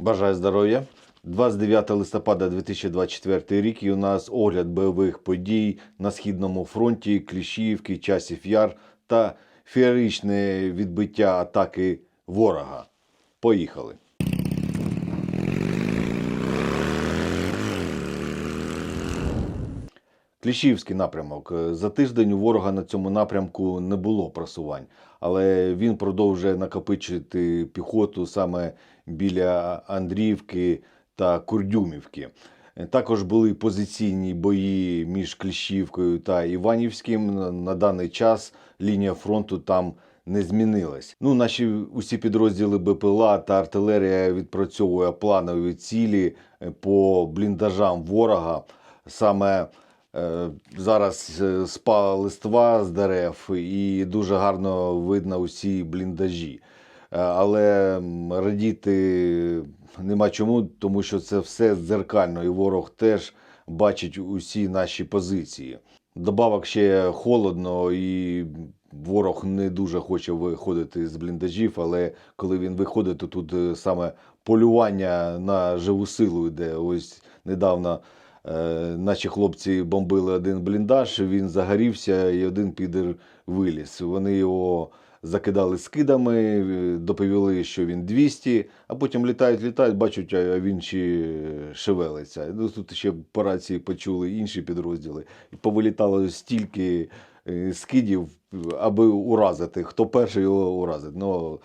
Бажаю здоров'я. 29 листопада 2024 рік і у нас огляд бойових подій на Східному фронті, Кліщівки, Часів Яр та феєричне відбиття атаки ворога. Поїхали. Кліщівський напрямок. За тиждень у ворога на цьому напрямку не було просувань, але він продовжує накопичити піхоту саме біля Андріївки та Курдюмівки. Також були позиційні бої між Кліщівкою та Іванівським. На даний час лінія фронту там не змінилась. Ну, наші усі підрозділи БПЛА та артилерія відпрацьовує планові цілі е, по бліндажам ворога. Саме Е, Зараз е, спала листва з дерев і дуже гарно видно усі бліндажі. Е, Але радіти нема чому, тому що це все дзеркально, і ворог теж бачить усі наші позиції. Добавок ще холодно, і ворог не дуже хоче виходити з бліндажів, але коли він виходить, то тут е, саме полювання на живу силу йде. Ось недавно Е, Наші хлопці бомбили один бліндаж, він загорівся і один підер виліз. Вони його закидали скидами, е, доповіли, що він 200, а потім літають, літають, бачать, а він ще шевелиться. Ну, Тут ще по рації почули інші підрозділи. І повилітало стільки е, скидів, аби уразити. Хто перший його уразить. Ну,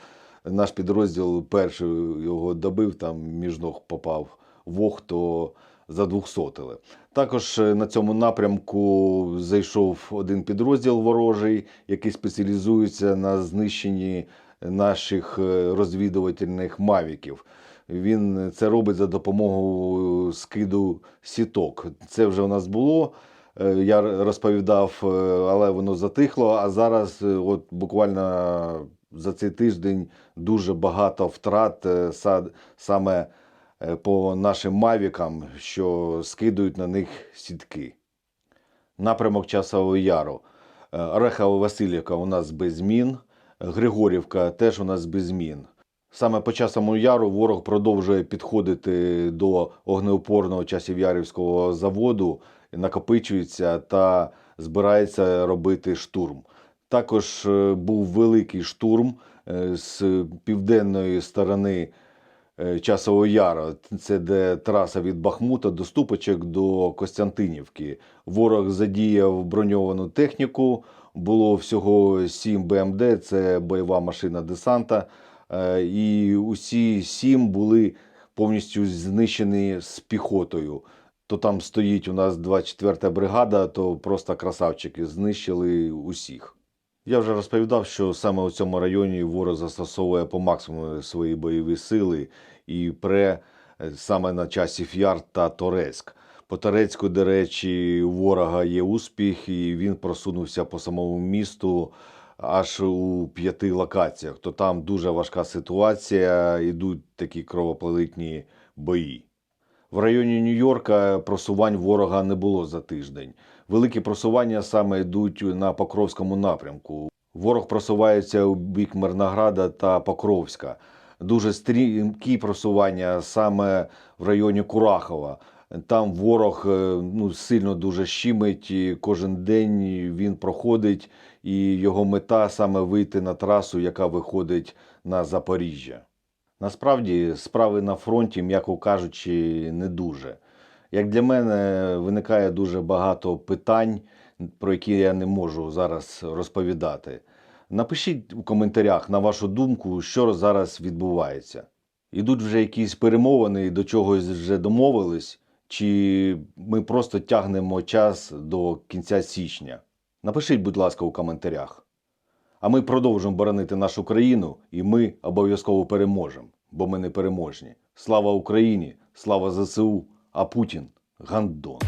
наш підрозділ перший його добив, там між ног попав вог, то задвухсотили. Також е, на цьому напрямку зайшов один підрозділ ворожий, який спеціалізується на знищенні наших е, розвідувальних мавіків. Він це робить за допомогою скиду сіток. Це вже у нас було. е, Я розповідав, але воно затихло. А зараз, от буквально за цей тиждень, дуже багато втрат саме по нашим мавікам, що скидують на них сітки. Напрямок Часового Яру. Е, Орехова Васильівка у нас без змін. Григорівка теж у нас без змін. Саме по Часовому Яру ворог продовжує підходити до огнеупорного Часів'ярівського заводу, накопичується та збирається робити штурм. Також е, був великий штурм е, з південної сторони е, Часового Яру. Це де траса від Бахмута до Ступочок до Костянтинівки. Ворог задіяв броньовану техніку. Було всього 7 БМД, це бойова машина десанта. Е, І усі сім були повністю знищені з піхотою. То там стоїть у нас 24-та бригада, то просто красавчики знищили усіх. Я вже розповідав, що саме у цьому районі ворог застосовує по максимуму свої бойові сили і пре е, саме на часів Яр та Торецьк. По Торецьку, до речі, у ворога є успіх, і він просунувся по самому місту аж у п'яти локаціях. То там дуже важка ситуація, йдуть такі кровопролитні бої. В районі Нью-Йорка просувань ворога не було за тиждень. Великі просування саме йдуть на Покровському напрямку. Ворог просувається у бік Мирнограда та Покровська. Дуже стрімкі просування саме в районі Курахова. Там ворог е, ну, сильно дуже щимить, кожен день він проходить, і його мета саме вийти на трасу, яка виходить на Запоріжжя. Насправді справи на фронті, м'яко кажучи, не дуже. Як для мене, виникає дуже багато питань, про які я не можу зараз розповідати. Напишіть у коментарях, на вашу думку, що зараз відбувається. Ідуть вже якісь перемовини до чогось вже домовились, чи ми просто тягнемо час до кінця січня. Напишіть, будь ласка, у коментарях. А ми продовжимо боронити нашу країну, і ми обов'язково переможемо, бо ми не переможні. Слава Україні! Слава ЗСУ! А Путін гандон.